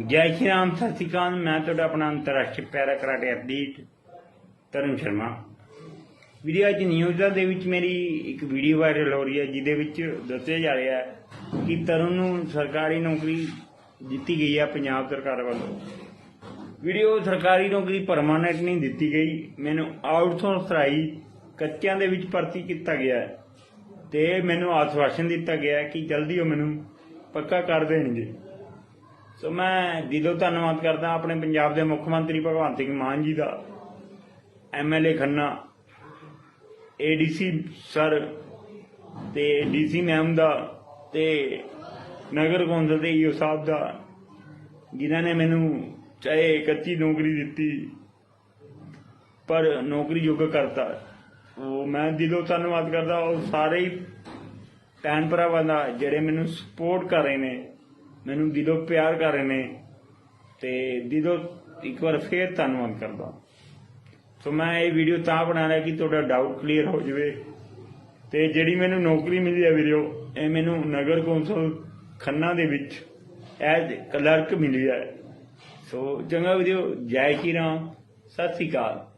ਜੈ ਸ਼੍ਰੀ ਰਾਮ ਸਤਿ ਸ਼੍ਰੀ ਅਕਾਲ ਮੈਂ ਤੁਹਾਡਾ ਆਪਣਾ ਅੰਤਰਰਾਸ਼ਟਰੀ para karate athlete Tarun Sharma. Video ਅੱਜ ਨਿਊਜ਼ਾਂ ਦੇ ਵਿੱਚ ਮੇਰੀ ਇੱਕ ਵੀਡੀਓ ਵਾਇਰਲ ਹੋ ਰਹੀ ਹੈ, ਜਿਹਦੇ ਵਿੱਚ ਦੱਸਿਆ ਜਾ ਰਿਹਾ ਹੈ ਕਿ ਤਰੁਣ ਨੂੰ ਸਰਕਾਰੀ ਨੌਕਰੀ ਦਿੱਤੀ ਗਈ ਹੈ ਪੰਜਾਬ ਸਰਕਾਰ ਵੱਲੋਂ। ਵੀਡੀਓ ਸਰਕਾਰੀ ਨੌਕਰੀ ਪਰਮਾਨੈਂਟ ਨਹੀਂ ਦਿੱਤੀ ਗਈ, ਮੈਨੂੰ ਆਊਟਸੋਰਸ ਰਾਈ ਕੱਚਿਆਂ ਦੇ ਵਿੱਚ ਭਰਤੀ ਕੀਤਾ ਗਿਆ ਹੈ ਤੇ ਮੈਨੂੰ ਆਸ਼ਵਾਸਨ ਦਿੱਤਾ ਗਿਆ ਕਿ ਜਲਦੀ ਉਹ ਮੈਨੂੰ ਪੱਕਾ ਕਰ ਦੇਣਗੇ। ਸੋ ਮੈਂ ਦਿਲੋਂ ਧੰਨਵਾਦ ਕਰਦਾ ਆਪਣੇ ਪੰਜਾਬ ਦੇ ਮੁੱਖ ਮੰਤਰੀ ਭਗਵੰਤ ਸਿੰਘ ਮਾਨ ਜੀ ਦਾ ਐਮਐਲਏ ਖੰਨਾ ਏਡੀਸੀ ਸਰ ਤੇ ਡੀਸੀ ਮੈਮ ਦਾ ਤੇ ਨਗਰ ਕੌਂਸਲ ਦੇ ਈਓ ਸਾਹਿਬ ਦਾ, ਜਿਨ੍ਹਾਂ ਨੇ ਮੈਨੂੰ ਚਾਹੇ ਕੱਚੀ ਨੌਕਰੀ ਦਿੱਤੀ ਪਰ ਨੌਕਰੀ ਯੋਗ ਕਰਤਾ। ਉਹ ਮੈਂ ਦਿਲੋਂ ਧੰਨਵਾਦ ਕਰਦਾ। ਉਹ ਸਾਰੇ ਹੀ ਭੈਣ ਭਰਾਵਾਂ ਦਾ ਜਿਹੜੇ ਮੈਨੂੰ ਸਪੋਰਟ ਕਰ ਰਹੇ ਨੇ ਮੈਨੂੰ ਦਿਲੋਂ ਪਿਆਰ ਕਰ ਰਹੇ ਨੇ ਤੇ ਦਿਲੋਂ ਇੱਕ ਵਾਰ ਫੇਰ ਧੰਨਵਾਦ ਕਰਦਾ। ਸੋ ਮੈਂ ਇਹ ਵੀਡੀਓ ਤਾਂ ਬਣਾ ਰਿਹਾ ਕਿ ਤੁਹਾਡਾ ਡਾਊਟ ਕਲੀਅਰ ਹੋ ਜਾਵੇ ਤੇ ਜਿਹੜੀ ਮੈਨੂੰ ਨੌਕਰੀ ਮਿਲੀ ਹੈ ਵੀਰੋ, ਇਹ ਮੈਨੂੰ ਨਗਰ ਕੌਂਸਲ ਖੰਨਾ ਦੇ ਵਿੱਚ ਐਜ਼ ਕਲਰਕ ਮਿਲੀ ਹੈ। ਸੋ ਚੰਗਾ ਵੀਰੋ, ਜੈ ਸ਼੍ਰੀ ਰਾਮ, ਸਤਿ ਸ਼੍ਰੀ ਅਕਾਲ।